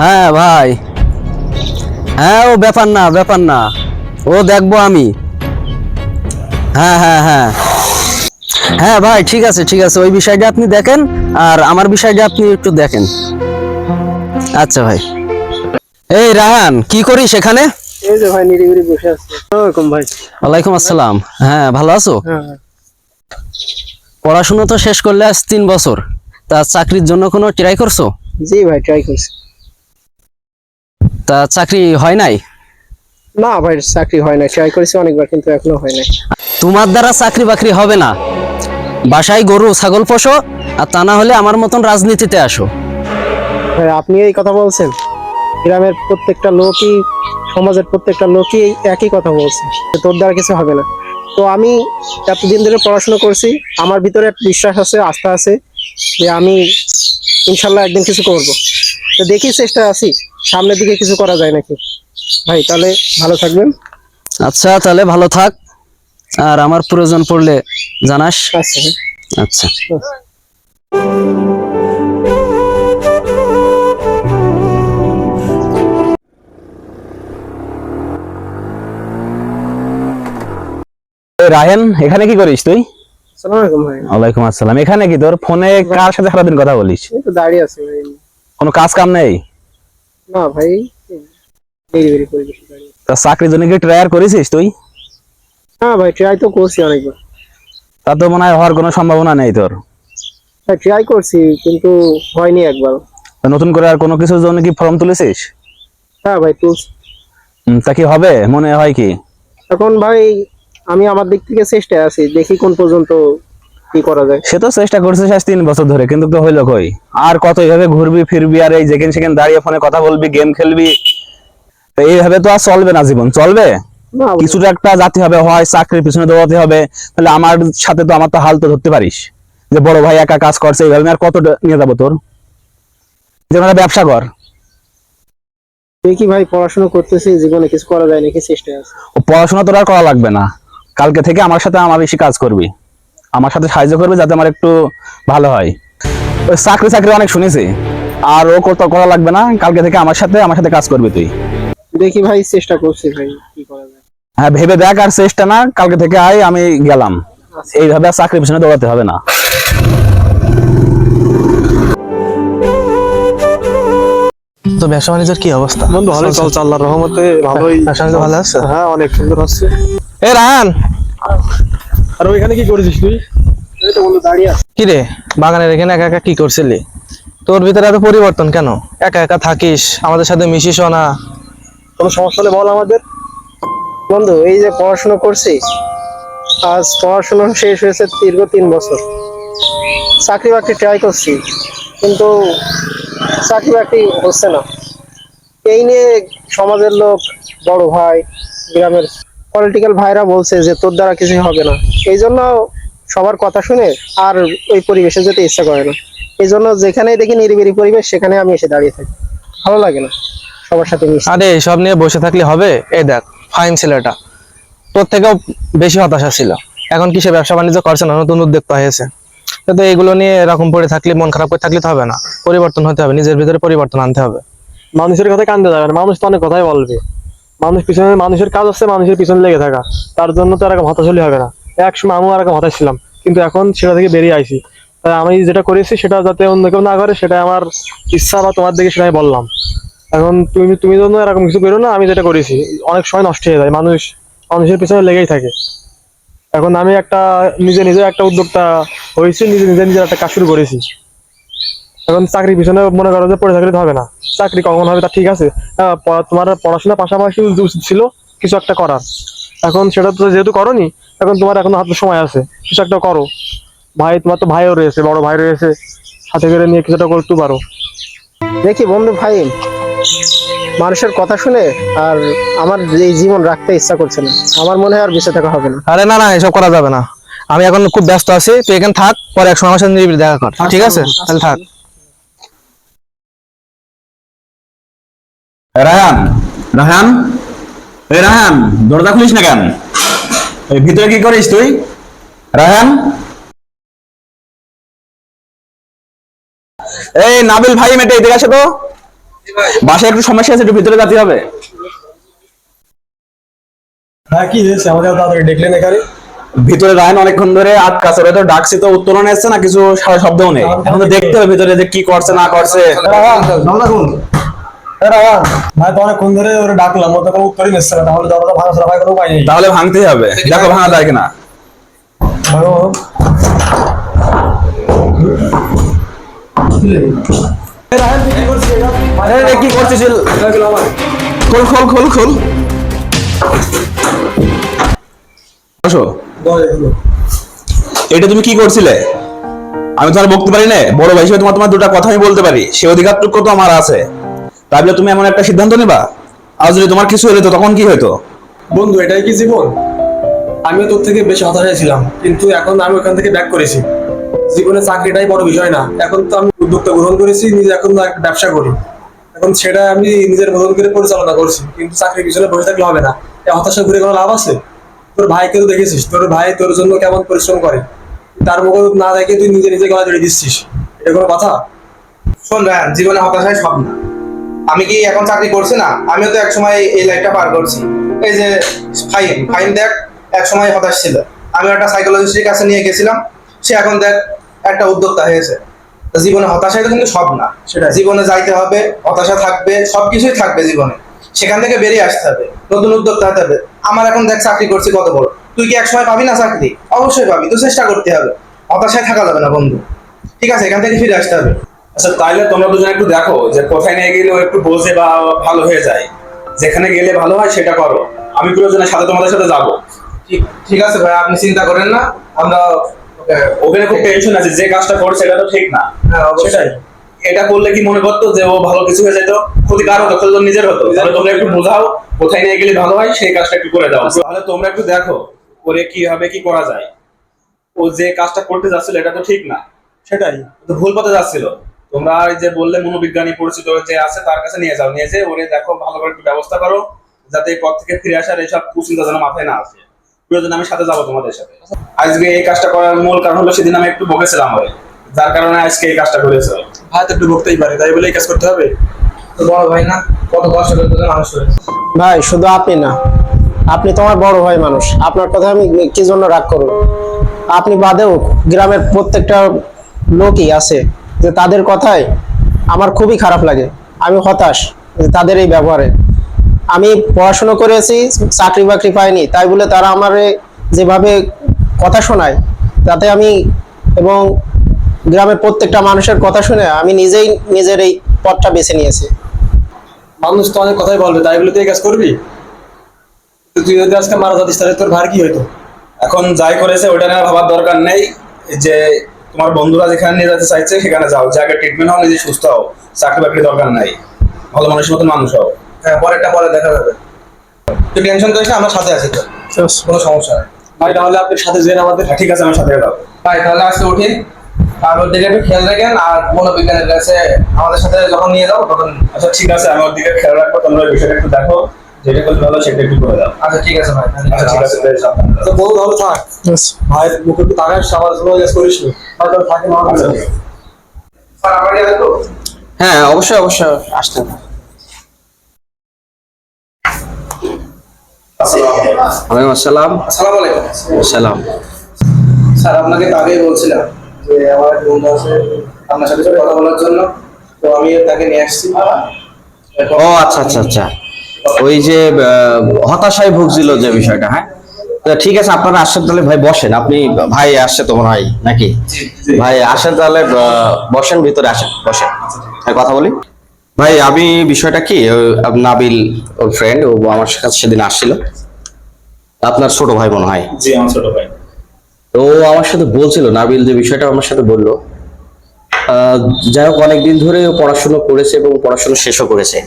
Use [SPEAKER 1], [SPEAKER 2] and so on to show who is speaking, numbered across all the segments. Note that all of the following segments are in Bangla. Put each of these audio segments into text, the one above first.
[SPEAKER 1] হ্যাঁ ভাই। হ্যাঁ ও ব্যাপার না ব্যাপার না। ও দেখব আমি। হ্যাঁ হ্যাঁ হ্যাঁ। হ্যাঁ ভাই ঠিক আছে ঠিক আছে। ওই বিষয়টা আপনি দেখেন আর আমার বিষয়টা আপনি একটু দেখেন। আচ্ছা ভাই। এই রাহান কি করিস এখানে?
[SPEAKER 2] এই যে ভাই নিরিবিরি বসে আছে। ওরকম ভাই।
[SPEAKER 1] ওয়ালাইকুম আসসালাম। হ্যাঁ ভালো আছো?
[SPEAKER 2] হ্যাঁ
[SPEAKER 1] পড়াশোনা তো শেষ করলে আজ তিন বছর। তা চাকরির জন্য কোনো ট্রাই করছ?
[SPEAKER 2] জি ভাই ট্রাই করছি।
[SPEAKER 1] তা চাকরি হয় নাই?
[SPEAKER 2] না ভাই চাকরি হয় না ট্রাই করেছি অনেকবার কিন্তু এখনও হয় নাই।
[SPEAKER 1] তোমার দ্বারা চাকরি বাকরি হবে না। বাসায় গরু ছাগল পোষো আর তা না হলে আমার মতন রাজনীতিতে আসো।
[SPEAKER 2] ভাই আপনি এই কথা বলছেন? গ্রামের প্রত্যেকটা লোকই সমাজের প্রত্যেকটা লোকই একই কথা বলছে। তোর দ্বারা কিছু হবে না। তো আমি এতদিন ধরে পড়াশোনা করছি। আমার ভিতরে বিশ্বাস আছে আস্থা আছে যে আমি ইনশাল্লাহ একদিন কিছু করব। তো দেখি চেষ্টা আছি। সামনের দিকে কিছু করা যায় নাকি? ভাই তাহলে ভালো থাকবেন।
[SPEAKER 1] আচ্ছা তাহলে ভালো থাক। আর আমার প্রয়োজন পড়লে জানাস।
[SPEAKER 2] আচ্ছা।
[SPEAKER 1] আচ্ছা।
[SPEAKER 3] রাহেন এখানে কি করিস তুই?
[SPEAKER 2] আসসালামু আলাইকুম ভাই।
[SPEAKER 3] ওয়ালাইকুম আসসালাম। এখানে কি তোর ফোনে কার সাথে সারাদিন কথা বলিস?
[SPEAKER 2] এই তো দাঁড়িয়ে আছি ভাই।
[SPEAKER 3] কোনো কাজ কাম নেই?
[SPEAKER 2] না ভাই ডেলিভারি করে
[SPEAKER 3] তা চাকরির জন্য কি ট্রায়ার করেছিস তুই?
[SPEAKER 2] হ্যাঁ ভাই ট্রাই তো করছি অনেকবার।
[SPEAKER 3] তা তো মনে হয় হওয়ার কোনো সম্ভাবনা নেই তোর।
[SPEAKER 2] ট্রাই করছি কিন্তু হয়নি একবার।
[SPEAKER 3] নতুন করে আর কোনো কিছুর জন্য কি ফর্ম তুলেছিস?
[SPEAKER 2] হ্যাঁ ভাই তুলছি।
[SPEAKER 3] তা কি হবে? মনে হয় কি।
[SPEAKER 2] এখন ভাই আমি আমার দিক থেকে চেষ্টায় আছি দেখি কোন পর্যন্ত কি করা যায়?
[SPEAKER 3] সে তো চেষ্টা করছিস আজ তিন বছর ধরে কিন্তু তো হইল কই? আর কত এইভাবে ঘুরবি ফিরবি আর এই যেখানে সেখানে দাঁড়িয়ে ফোনে কথা বলবি গেম খেলবি? তো এইভাবে তো আর চলবে না জীবন। চলবে? কিছুটা একটা জাতি হবে হয় চাকরির পিছনে দৌড়াতে হবে তাহলে আমার সাথে তো আমার তো হাল তো ধরতে পারিস। যে বড় ভাই একা কাজ করছে এইভাবে আর কত নিয়ে যাব তোর? যেমন ব্যবসা কর।
[SPEAKER 2] দেখি ভাই পড়াশোনা করতেছি জীবনে কিছু করা যায় নাকি চেষ্টায় আছে?
[SPEAKER 3] পড়াশোনা তোর আর করা লাগবে না। কালকে থেকে আমার সাথে আমার বেশি কাজ করবি। আমার সাথে সাহায্য করবে যাতে আমার একটু ভালো হয়। ওই চাকরি চাকরি অনেক শুনেছি। আর ও কত করা লাগবে না কালকে থেকে আমার সাথে আমার সাথে কাজ করবি তুই।
[SPEAKER 2] দেখি ভাই চেষ্টা করছি ভাই কি করা যায়।
[SPEAKER 3] হ্যাঁ ভেবে দেখ আর চেষ্টা না কালকে থেকে আয় আমি গেলাম। এইভাবে আর চাকরির পিছনে দৌড়াতে হবে না।
[SPEAKER 4] তো ব্যবসা বাণিজ্যের কি অবস্থা?
[SPEAKER 5] বন্ধু ভালোই চলছে আল্লাহর রহমতে ভালোই
[SPEAKER 4] ব্যবসা ভালো আছে।
[SPEAKER 5] হ্যাঁ অনেক সুন্দর হচ্ছে
[SPEAKER 4] এ রাহান
[SPEAKER 5] আর ওইখানে কি করেছিস তুই?
[SPEAKER 4] কি রে? বাগানের এখানে একা একা কি করছিলি? তোর ভিতরে এত পরিবর্তন কেন? একা একা থাকিস আমাদের সাথে মিশিস না।
[SPEAKER 5] কোনো সমস্যা হলে বল আমাদের।
[SPEAKER 2] বন্ধু এই যে পড়াশোনা করছি আজ পড়াশোনা শেষ হয়েছে দীর্ঘ তিন বছর। চাকরি বাকরি ট্রাই করছি কিন্তু চাকরি বাকরি হচ্ছে না। এই নিয়ে সমাজের লোক বড় ভাই গ্রামের পলিটিক্যাল ভাইরা বলছে যে তোর দ্বারা কিছু হবে না। এই জন্য সবার কথা শুনে আর ওই পরিবেশে যেতে ইচ্ছা করে না। এই জন্য যেখানেই দেখি নিরিবিলি পরিবেশ সেখানে আমি এসে দাঁড়িয়ে থাকি। ভালো লাগে না সবার সাথে
[SPEAKER 4] আরে সব নিয়ে বসে থাকলে হবে? এই দেখ ফাইন ছেলেটা। তোর থেকেও বেশি হতাশা ছিল। এখন কি সে ব্যবসা বাণিজ্য করছে না? নতুন উদ্যোক্তা হয়েছে। তো এগুলো নিয়ে এরকম পড়ে থাকলে মন খারাপ করে থাকলে তো হবে না। পরিবর্তন হতে হবে নিজের ভিতরে পরিবর্তন আনতে হবে।
[SPEAKER 5] মানুষের কথা কান্দে যাবে না। মানুষ তো অনেক কথাই বলবে। মানুষ পিছনে মানুষের কাজ হচ্ছে মানুষের পিছনে লেগে থাকা। তার জন্য তো এরকম হতাশ হলে হবে না। এক সময় আমিও এরকম হতাশ ছিলাম। কিন্তু এখন সেটা থেকে বেরিয়ে আইছি। তাই আমি যেটা করেছি সেটা যাতে অন্য কেউ না করে সেটা আমার ইচ্ছা বা তোমার দিকে সেটাই বললাম। এখন তুমি তুমি জন্য এরকম কিছু করো না, আমি যেটা করেছি। অনেক সময় নষ্ট হয়ে যায়। মানুষ মানুষের পিছনে লেগেই থাকে। এখন আমি একটা নিজে নিজে একটা উদ্যোক্তা হয়েছি, নিজে নিজে নিজের একটা কাজ শুরু করেছি। এখন চাকরির পিছনে মনে করো যে পড়ে থাকলে হবে না। চাকরি কখন হবে তা ঠিক আছে। হ্যাঁ, তোমার পড়াশোনার পাশাপাশি উচিত ছিল কিছু একটা করার। এখন সেটা তো যেহেতু করনি এখন তোমার এখন হাতে সময় আছে কিছু একটা করো। ভাই তোমার তো ভাইও রয়েছে বড় ভাই রয়েছে সাথে করে নিয়ে কিছুটা করতে পারো।
[SPEAKER 2] দেখি বন্ধু ভাই মানুষের কথা শুনে আর আমার এই জীবন রাখতে ইচ্ছা করছে না আমার মনে হয় আর বেঁচে থাকা হবে না।
[SPEAKER 4] আরে না না এসব করা যাবে না। আমি এখন খুব ব্যস্ত আছি তুই এখানে থাক পরে এক সময় আমার সাথে দেখা কর ঠিক আছে? তাহলে থাক।
[SPEAKER 3] রাহান রাহান এই রাহান দরজা খুলিস না কেন? এই ভিতরে কি করিস তুই? রাহান এই নাবিল ভাই মেটে এদিকে আসে তো। বাসায় একটু সমস্যা আছে একটু ভিতরে যেতে হবে।
[SPEAKER 6] হ্যাঁ কি হয়েছে? আমাকে তাড়াতাড়ি দেখলেন এখানে
[SPEAKER 3] ভিতরে রায়ন অনেকক্ষণ ধরে আটকা আছে তো ডাকছি তো উত্তরণ এসছে না কিছু সারা শব্দও নেই। এখন তো দেখতে হবে ভিতরে যে কি করছে না করছে।
[SPEAKER 6] তাহলে
[SPEAKER 3] ভাঙতেই হবে। দেখো ভাঙা যায় কিনা। কি করছিস? খোল খোল খোল খোল। বসো। এটা তুমি কি করছিলে? আমি তোমার বকতে পারি না বড় ভাই হিসেবে তোমার তোমার দুটা কথা আমি বলতে পারি। সে অধিকারটুকু তো আমার আছে। তাই বলে তুমি এমন একটা সিদ্ধান্ত নিবা? আর যদি তোমার কিছু হলে তো তখন কি হতো
[SPEAKER 6] বন্ধু এটাই কি জীবন? আমিও তোর থেকে বেশি হতাশায় ছিলাম কিন্তু এখন আমি ওখান থেকে ব্যাক করেছি। জীবনে চাকরিটাই বড় বিষয় না। এখন তো আমি উদ্যোগটা গ্রহণ করেছি নিজে এখন ব্যবসা করি। এখন সেটা আমি নিজের মতন করে পরিচালনা করছি কিন্তু চাকরির পিছনে বসে থাকলে হবে না। হতাশা ঘুরে কোনো লাভ আছে? তোর ভাইকে তো দেখেছিস তোর ভাই তোর জন্য কেমন পরিশ্রম করে? তার মুখ না দেখে তুই নিজে নিজে গলা জড়িয়ে দিচ্ছিস। এটা কোনো কথা?
[SPEAKER 7] শোন জীবনে হতাশায় সব না। আমি কি এখন চাকরি করছি না? আমিও তো এক সময় এই লাইফটা পার করছি। এই যে ফাইন ফাইন দেখ এক সময় হতাশ ছিল। আমি একটা সাইকোলজিস্টের কাছে নিয়ে গেছিলাম। সে এখন দেখ একটা উদ্যোক্তা হয়েছে। জীবনে হতাশাই তো কিন্তু সব না।
[SPEAKER 6] সেটা
[SPEAKER 7] জীবনে যাইতে হবে হতাশা থাকবে সবকিছুই থাকবে জীবনে। সেখান থেকে বেরিয়ে আসতে হবে নতুন উদ্যোক্তা হতে হবে। আমার এখন দেখ চাকরি করছি কত বড়। তুই কি এক সময় পাবি না চাকরি? অবশ্যই পাবি তো চেষ্টা করতে হবে। হতাশায় থাকা যাবে না বন্ধু। ঠিক আছে এখান থেকে ফিরে আসতে হবে।
[SPEAKER 3] আচ্ছা তাইলে তোমরা দুজন একটু দেখো যে কোথায় নিয়ে গেলে একটু বোঝে বা ভালো হয়ে যায়। যেখানে গেলে ভালো হয় সেটা করো। আমি প্রয়োজনের সাথে তোমাদের সাথে যাব।
[SPEAKER 7] ঠিক আছে ভাই আপনি চিন্তা করেন না। আমরা
[SPEAKER 3] ওখানে খুব টেনশন আছে যে কাজটা করছে এটা তো ঠিক না।
[SPEAKER 7] হ্যাঁ
[SPEAKER 3] সেটাই। এটা করলে কি মনে করতো যে ও ভালো কিছু হয়ে যেত? ক্ষতিকার হতো? ক্ষতি তো নিজের হতো। তাহলে তোমরা একটু বোঝাও কোথায় নিয়ে গেলে ভালো হয় সেই কাজটা একটু করে দাও। তাহলে তোমরা একটু দেখো করে কি হবে কি করা যায়। ও যে কাজটা করতে যাচ্ছিল এটা তো ঠিক না।
[SPEAKER 6] সেটাই।
[SPEAKER 3] তো ভুল পথে যাচ্ছিল। তোমরা এই যে বললে মনোবিজ্ঞানী পরিচিত যে আছে তার কাছে নিয়ে যাও। নিয়ে যে ওরে দেখো ভালো করে একটু ব্যবস্থা করো যাতে এই পথ থেকে ফিরে আসার এইসব কুচিন্তা যেন মাথায় না আসে। প্রয়োজন আমি সাথে যাব তোমাদের সাথে। আজকে এই কাজটা করার মূল কারণ হলো সেদিন আমি একটু বকেছিলাম ওরে যার কারণে আজকে এই কাজটা করেছে।
[SPEAKER 6] ভাই তো একটু বকতেই পারে তাই বলে এই কাজ করতে হবে?
[SPEAKER 7] তো বড় ভাই না কত কষ্ট করে তোদের মানুষ হয়েছে
[SPEAKER 2] ভাই শুধু আপনি না আপনি তোমার বড় ভাই মানুষ। আপনার কথা আমি কি জন্য রাগ করব? আপনি বাদেও গ্রামের প্রত্যেকটা লোকই আছে যে তাদের কথায় আমার খুবই খারাপ লাগে। আমি হতাশ যে তাদের এই ব্যবহারে। আমি পড়াশুনো করেছি, চাকরি বাকরি পাইনি, তাই বলে তারা আমার যেভাবে কথা শোনায়, তাতে আমি এবং গ্রামের প্রত্যেকটা মানুষের কথা শুনে আমি নিজেই নিজের এই পথটা বেছে নিয়েছি।
[SPEAKER 6] মানুষ তো অনেক কথাই বলবে, তাই বলে তুই কাজ করবি? তুই যদি আজকে মারা যাতিস, তাহলে তোর ভার কি হইতো?
[SPEAKER 3] এখন যাই করেছে ওটা নিয়ে ভাবার দরকার নেই যে তোমার বন্ধুরা যেখানে নিয়ে যেতে চাইছে সেখানে যাও। যে আগে ট্রিটমেন্ট হও নিজে সুস্থ হও। চাকরি বাকরি দরকার নাই। ভালো মানুষের মতন মানুষ হও।
[SPEAKER 7] হ্যাঁ পরেরটা পরে দেখা যাবে। তুই টেনশন করিস না আমরা সাথে আছি তো। কোনো সমস্যা নেই।
[SPEAKER 6] ভাই তাহলে আপনি সাথে যেন আমাদের।
[SPEAKER 3] হ্যাঁ, ঠিক আছে আমার সাথে যাও
[SPEAKER 7] ভাই তাহলে আজকে উঠি। আর ওর দিকে একটু খেয়াল রাখেন আর মনোবিজ্ঞানের কাছে আমাদের সাথে যখন নিয়ে যাব তখন
[SPEAKER 3] আচ্ছা ঠিক আছে আমি ওর দিকে খেয়াল রাখব তোমরা ওই বিষয়টা একটু দেখো। যেটা করলে ভালো সেটা একটু করে দাও।
[SPEAKER 7] আচ্ছা ঠিক আছে ভাই
[SPEAKER 3] আচ্ছা ঠিক আছে বেশ,
[SPEAKER 6] তো বউ ভালো থাক। ভাই মুখে একটু তাকাস আমার জন্য কাজ করিস নি। হয়তো থাকে না
[SPEAKER 3] আচ্ছা।
[SPEAKER 7] স্যার আমার
[SPEAKER 8] হ্যাঁ অবশ্যই অবশ্যই ওয়ালাইকুম আসসালাম।
[SPEAKER 7] আসসালামু আলাইকুম।
[SPEAKER 8] সালাম
[SPEAKER 7] স্যার আপনাকে আগেই বলছিলাম যে আমার এক বন্ধু আছে আপনার সাথে কথা বলার জন্য। তো আমি তাকে নিয়ে আসছি।
[SPEAKER 8] ও আচ্ছা আচ্ছা আচ্ছা। ওই যে হতাশায় ভুগছিল যে বিষয়টা হ্যাঁ? তো ঠিক আছে আপনারা আসেন তাহলে ভাই বসেন। আপনি ভাই আসছে তো মনে হয় নাকি? ভাই আসেন তাহলে বসেন ভিতরে আসেন বসেন। হ্যাঁ কথা বলি? ভাই আমি বিষয়টা কি নাবিল ওর ফ্রেন্ড ও আমার কাছে সেদিন আসছিল। আপনার ছোট ভাই মনে হয়?
[SPEAKER 3] জি আমার ছোট ভাই।
[SPEAKER 8] তো ও আমার সাথে বলছিল নাবিল যে বিষয়টা আমার সাথে বলল। আহ, যাই হোক অনেকদিন ধরে পড়াশোনা করেছে এবং পড়াশোনা শেষও করেছে।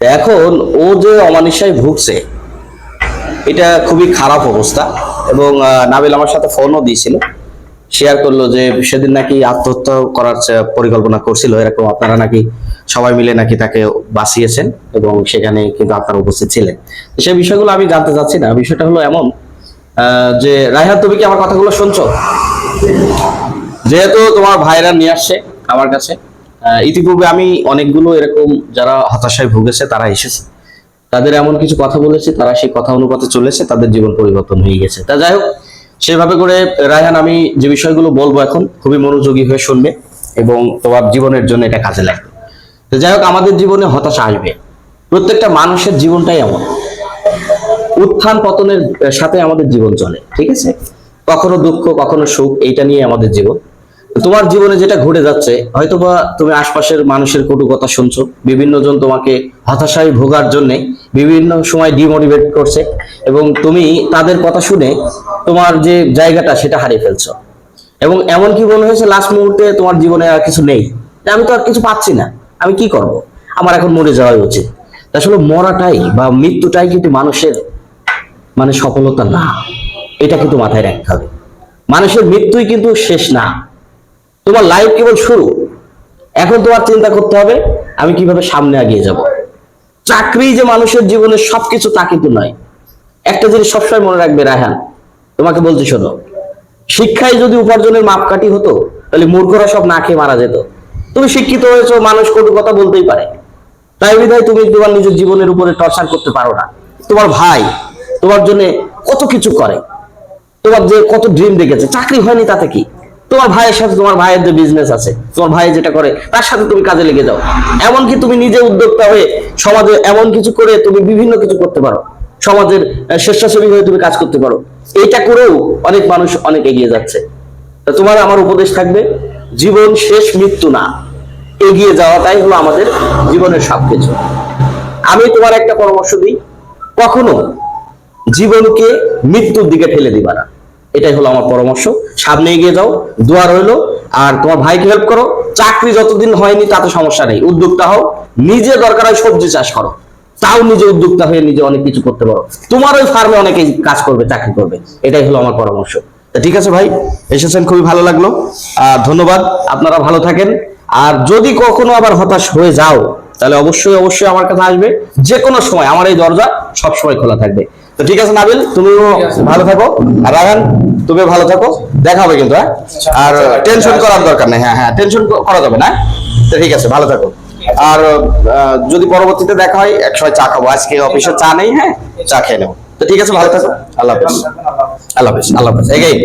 [SPEAKER 8] এখন ও যে অমানিসায় ভুগছে, এটা খুবই খারাপ অবস্থা এবং নাবিল আমার সাথে ফোনও দিয়েছিল। শেয়ার করল যে সেদিন নাকি আত্মহত্যা করার পরিকল্পনা করছিল। এরকম আপনারা নাকি সবাই মিলে নাকি তাকে বাঁচিয়েছেন এবং সেখানে কিন্তু আপনারা উপস্থিত ছিলেন। সেই বিষয়গুলো আমি জানতে চাচ্ছি না। বিষয়টা হলো এমন যে, রায়হান, তুমি কি আমার কথাগুলো শুনছো? যেহেতু তোমার ভাইরা নিয়ে আসছে আমার কাছে ইতিপূর্বে আমি অনেকগুলো এরকম যারা হতাশায় ভুগেছে, তারা এসেছে। তাদের এমন কিছু কথা বলেছে, তারা সেই কথা অনুপাতে চলেছে, তাদের জীবন পরিবর্তন হয়ে গেছে। তা যাই হোক, সেভাবে করে রায়হান, আমি যে বিষয়গুলো বলব এখন, খুবই মনোযোগী হয়ে শুনবে এবং তোমার জীবনের জন্য এটা কাজে লাগবে। তো যাই হোক, আমাদের জীবনে হতাশা আসবে। প্রত্যেকটা মানুষের জীবনটাই এমন। উত্থান পতনের সাথে আমাদের জীবন চলে, ঠিক আছে? কখনো দুঃখ, কখনো সুখ, এইটা নিয়ে আমাদের জীবন। তোমার জীবনে যেটা ঘটে যাচ্ছে, হয়তোবা তুমি আশপাশের মানুষের কটু কথা শুনছো বিভিন্ন জন তোমাকে হতাশায় ভোগার জন্য বিভিন্ন সময় ডিমোটিভেট করছে, এবং তুমি তাদের কথা শুনে তোমার যে জায়গাটা সেটা হারিয়ে ফেলছো। এবং এমন কি মনে হয়েছে লাস্ট মুহূর্তে তোমার জীবনে আর কিছু নেই? আমি তো আর কিছু পাচ্ছি না, আমি কি করব? আমার এখন মরে যাওয়াই উচিত। আসলে মরাটাই বা মৃত্যুটাই কিন্তু মানুষের মানে সফলতা না। এটা কিন্তু মাথায় রাখতে হবে। মানুষের মৃত্যুই কিন্তু শেষ না। তোমার লাইফ কেবল শুরু। এখন তোমার চিন্তা করতে হবে, আমি কীভাবে সামনে এগিয়ে যাব। চাকরি যে মানুষের জীবনে সবকিছু তা কিন্তু নয়। একটা জিনিস সবসময় মনে রাখবে, রায়হান, তোমাকে বলছি শোনো, শিক্ষায় যদি উপার্জনের মাপকাঠি হতো, তাহলে মূর্খরা সব না খেয়ে মারা যেত। তুমি শিক্ষিত হয়েছো, মানুষ কটু কথা বলতেই পারে। তাই বিধায় তুমি তোমার নিজের জীবনের উপরে টর্চার করতে পারো না। তোমার ভাই তোমার জন্য কত কিছু করে। তোমার যে কত ড্রিম দেখেছে, চাকরি হয়নি তাতে কি? তোমার ভাইয়ের সাথে তোমার ভাইয়ের যে বিজনেস আছে, তোমার ভাই যেটা করে, তার সাথে তুমি কাজে লেগে যাও। এমনকি তুমি নিজে উদ্যোক্তা হয়ে সমাজে এমন কিছু করে তুমি বিভিন্ন কিছু করতে পারো। সমাজের স্বেচ্ছাসেবী হয়ে তুমি কাজ করতে পারো। এটা করেও অনেক মানুষ অনেক এগিয়ে যাচ্ছে। তোমার আমার উপদেশ থাকবে, জীবন শেষ মৃত্যু না। এগিয়ে যাওয়াটাই হলো আমাদের জীবনের সবকিছু। আমি তোমার একটা পরামর্শ দিই, কখনো জীবনকে মৃত্যুর দিকে ঠেলে দিবা না। এটাই হলো আমার পরামর্শ। সামনে এগিয়ে যাও, দোয়া রইল। আর তোমার ভাইকে হেল্প করো। চাকরি যতদিন হয়নি, তাতে সমস্যা নেই। উদ্যোক্তা হও। নিজে দরকার হয় সবজি চাষ করো। তাও নিজে উদ্যোক্তা হয়ে নিজে অনেক কিছু করতে পারো। তোমার ওই ফার্মে অনেকে কাজ করবে, চাকরি করবে। এটাই হলো আমার পরামর্শ। তা ঠিক আছে ভাই, এসেছেন, খুবই ভালো লাগল। ধন্যবাদ, আপনারা ভালো থাকেন। আর যদি কখনো আবার হতাশ হয়ে যাও, তাহলে অবশ্যই অবশ্যই আমার কাছে আসবে। যে কোনো সময়, আমার এই দরজা সব সময় খোলা থাকবে। তো ঠিক আছে নাবিল তুমিও ভালো থাকো। আর রাগান তুমিও ভালো থাকো। দেখা হবে কিন্তু হ্যাঁ? আর টেনশন করার দরকার নেই হ্যাঁ হ্যাঁ টেনশন করা যাবে না তো ঠিক আছে ভালো থাকো। আর যদি পরবর্তীতে দেখা হয় একসময় চা খাব। আজকে অফিসে চা নেই হ্যাঁ? চা খেয়ে নেব। তো ঠিক আছে ভালো থাকো। আল্লাহ হাফেজ। আল্লাহ হাফেজ আল্লাহ হাফেজ। এগেই